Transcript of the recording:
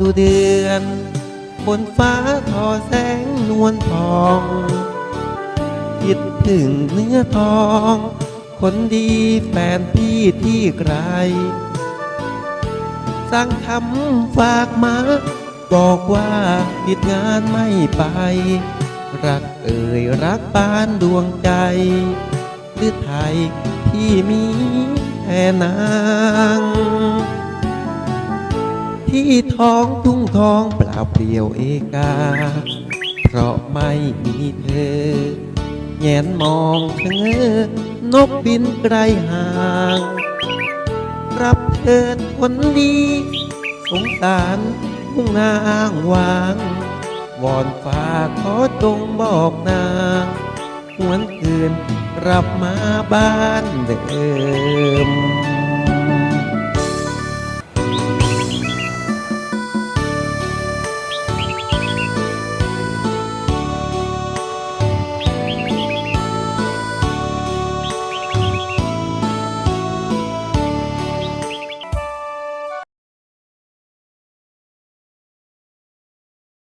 ดูเดือน บนฟ้าทอแสงนวลทอง คิดถึงเนื้อทอง คนดีแฟนพี่ที่ไกล สั่งทำฝากมาบอกว่าติดงานไม่ไป รักเอ่ยรักปานดวงใจหรือไทยที่มีแค่นาง ที่ท้องทุ่งทองเปล่าเปลี่ยวเอกา เพราะไม่มีเธอ แงนมองชะเง้อนกบินไกลห่าง รับเถิดคนดีสงสารทุ่งนาอ้างวาง วอนฝาขอจงบอกนางหวนคืนกลับมาบ้านเดิม